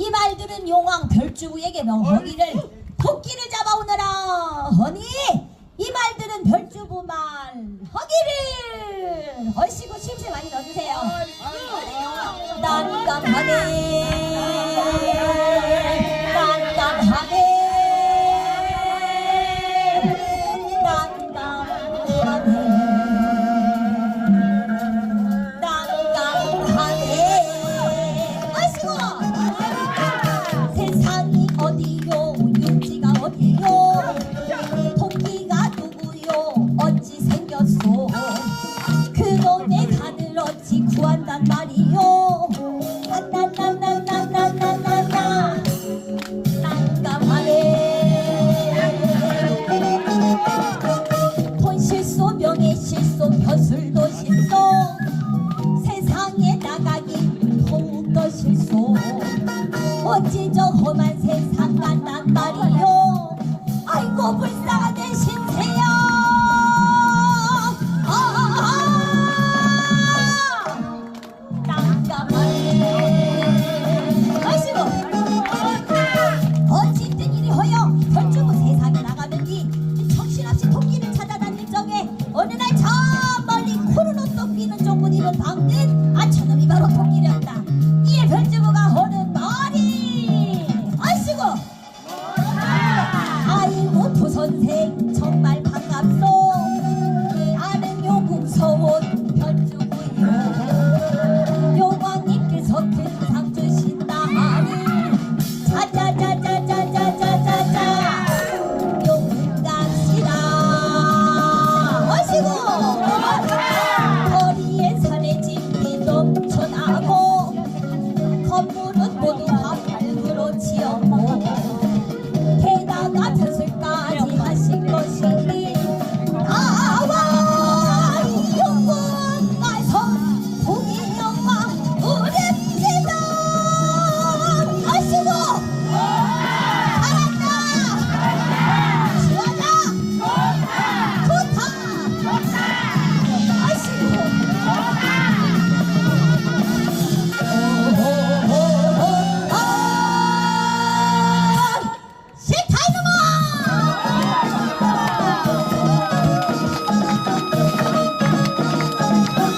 이 말 들은 용왕 별주부에게 명허기를 토끼를 잡아오너라 허니 이 말 들은 별주부 말 허기를. 허시고 심세 많이 넣어주세요. 난감하네 어찌 구한단 말이요. 어찌 저 험한 세상 만난 말이요. 아이고 불쌍하네 여기는 좁은 이은 방는 아처놈이 바로 독일이었다. 이에 별주부가 허는 머리! 아시고! 아이고 도선생.